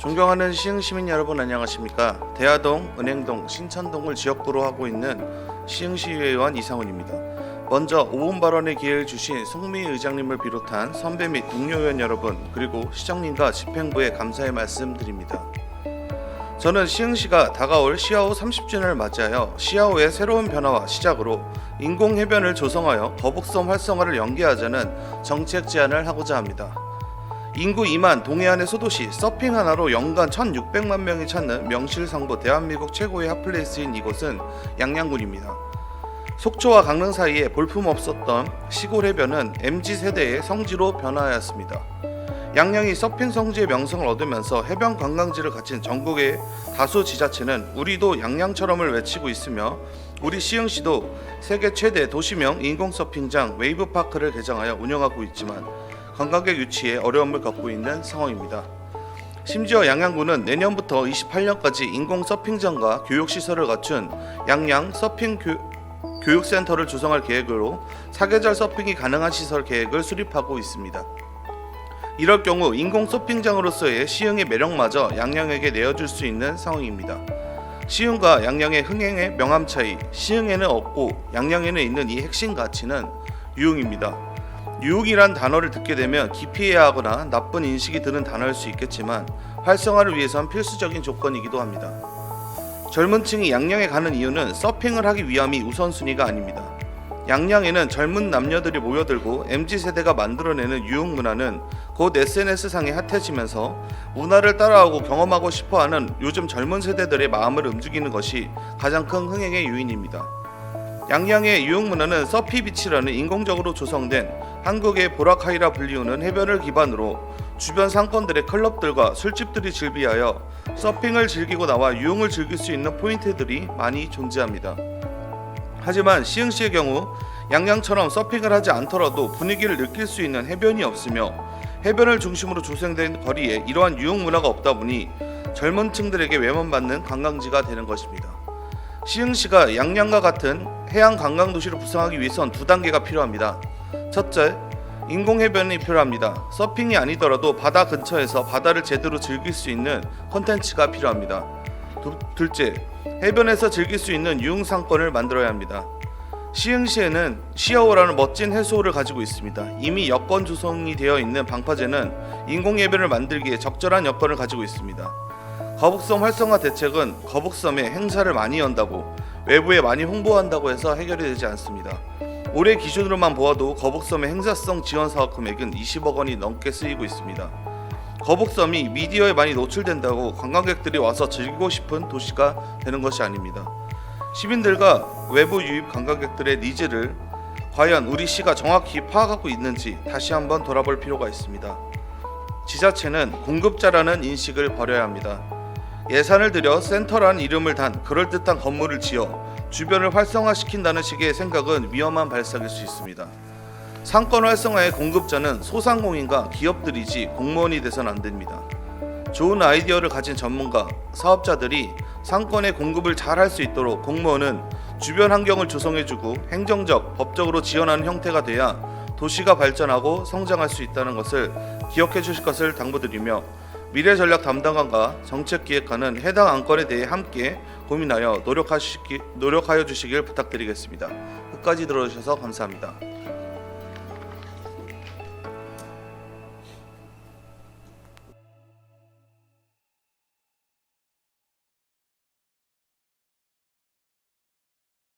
존경하는 시흥 시민 여러분 안녕하십니까? 대하동, 은행동, 신천동을 지역구로 하고 있는 시흥시의원 이상훈입니다. 먼저 5분 발언의 기회를 주신 송미 의장님을 비롯한 선배 및 동료 의원 여러분 그리고 시장님과 집행부에 감사의 말씀드립니다. 저는 시흥시가 다가올 시아호 30주년을 맞이하여 시아호의 새로운 변화와 시작으로 인공 해변을 조성하여 거북섬 활성화를 연계하자는 정책 제안을 하고자 합니다. 인구 2만 동해안의 소도시 서핑 하나로 연간 1,600만 명이 찾는 명실상부 대한민국 최고의 핫플레이스인 이곳은 양양군입니다. 속초와 강릉 사이에 볼품 없었던 시골 해변은 MZ 세대의 성지로 변화하였습니다. 양양이 서핑 성지의 명성을 얻으면서 해변 관광지를 갖춘 전국의 다수 지자체는 우리도 양양처럼을 외치고 있으며 우리 시흥시도 세계 최대 도시명 인공 서핑장 웨이브파크를 개장하여 운영하고 있지만 관광객 유치에 어려움을 겪고 있는 상황입니다. 심지어 양양군은 내년부터 28년까지 인공 서핑장과 교육시설을 갖춘 양양 서핑 교, 교육센터를 조성할 계획으로 사계절 서핑이 가능한 시설 계획을 수립하고 있습니다. 이럴 경우 인공 서핑장으로서의 시흥의 매력마저 양양에게 내어줄 수 있는 상황입니다. 시흥과 양양의 흥행의 명암 차이, 시흥에는 없고 양양에는 있는 이 핵심 가치는 유흥입니다. 유흥이란 단어를 듣게 되면 기피해야 하거나 나쁜 인식이 드는 단어일 수 있겠지만 활성화를 위해선 필수적인 조건이기도 합니다. 젊은 층이 양양에 가는 이유는 서핑을 하기 위함이 우선순위가 아닙니다. 양양에는 젊은 남녀들이 모여들고 MZ 세대가 만들어내는 유흥 문화는 곧 SNS상에 핫해지면서 문화를 따라하고 경험하고 싶어하는 요즘 젊은 세대들의 마음을 움직이는 것이 가장 큰 흥행의 요인입니다. 양양의 유흥 문화는 서피비치라는 인공적으로 조성된 한국의 보라카이라 불리우는 해변을 기반으로 주변 상권들의 클럽들과 술집들이 즐비하여 서핑을 즐기고 나와 유흥을 즐길 수 있는 포인트들이 많이 존재합니다. 하지만 시흥시의 경우 양양처럼 서핑을 하지 않더라도 분위기를 느낄 수 있는 해변이 없으며 해변을 중심으로 조성된 거리에 이러한 유흥 문화가 없다 보니 젊은 층들에게 외면받는 관광지가 되는 것입니다. 시흥시가 양양과 같은 해양 관광 도시를 구성하기 위해선 두 단계가 필요합니다. 첫째, 인공 해변이 필요합니다. 서핑이 아니더라도 바다 근처에서 바다를 제대로 즐길 수 있는 콘텐츠가 필요합니다. 두, 둘째, 해변에서 즐길 수 있는 유흥 상권을 만들어야 합니다. 시흥시에는 시아호라는 멋진 해수호를 가지고 있습니다. 이미 여건 조성이 되어 있는 방파제는 인공 해변을 만들기에 적절한 여건을 가지고 있습니다. 거북섬 활성화 대책은 거북섬에 행사를 많이 연다고 외부에 많이 홍보한다고 해서 해결이 되지 않습니다. 올해 기준으로만 보아도 거북섬의 행사성 지원 사업 금액은 20억 원이 넘게 쓰이고 있습니다. 거북섬이 미디어에 많이 노출된다고 관광객들이 와서 즐기고 싶은 도시가 되는 것이 아닙니다. 시민들과 외부 유입 관광객들의 니즈를 과연 우리 시가 정확히 파악하고 있는지 다시 한번 돌아볼 필요가 있습니다. 지자체는 공급자라는 인식을 버려야 합니다. 예산을 들여 센터라는 이름을 단 그럴듯한 건물을 지어 주변을 활성화시킨다는 식의 생각은 위험한 발상일 수 있습니다. 상권 활성화의 공급자는 소상공인과 기업들이지 공무원이 돼서는 안 됩니다. 좋은 아이디어를 가진 전문가, 사업자들이 상권의 공급을 잘 할 수 있도록 공무원은 주변 환경을 조성해주고 행정적, 법적으로 지원하는 형태가 돼야 도시가 발전하고 성장할 수 있다는 것을 기억해 주실 것을 당부드리며 미래 전략 담당관과 정책 기획관은 해당 안건에 대해 함께 고민하여 노력하시기, 노력하여 주시길 부탁드리겠습니다. 끝까지 들어주셔서 감사합니다.